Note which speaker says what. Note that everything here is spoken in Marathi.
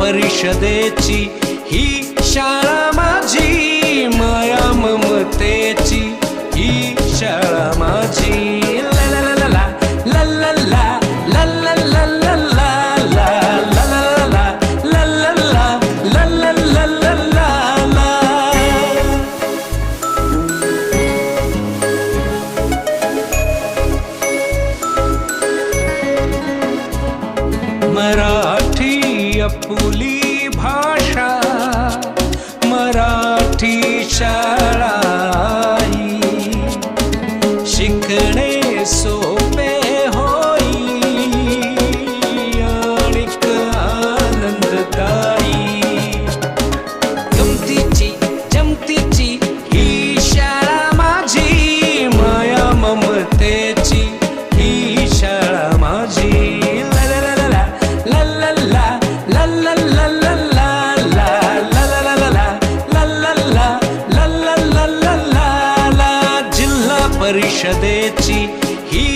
Speaker 1: परिषदेची ही शाळा आपली भाषा मराठी शाळाई. शिकणे सोपे होई आणिक आनंददायी. जमतीची ही शाळा माझी माया ममतेची ही शाळा माझी. परिषदेची ही